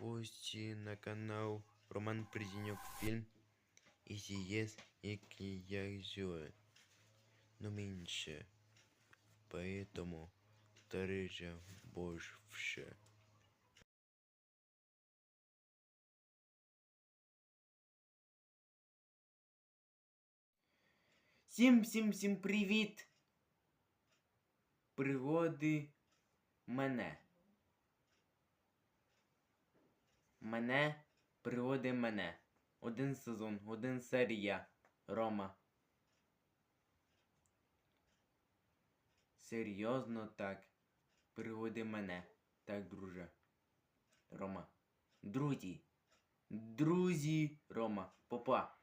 гості на канал Роман Приденюк фільм ІЗІС, який я. Но меньше. Поэтому дороже больше. Всім всім всім привіт! Пригоди мене. Мене, пригоди мене. Один сезон, один серія. Рома. Серйозно так. Пригоди мене. Так, друже. Рома. Друзі. Друзі, Рома. Попа.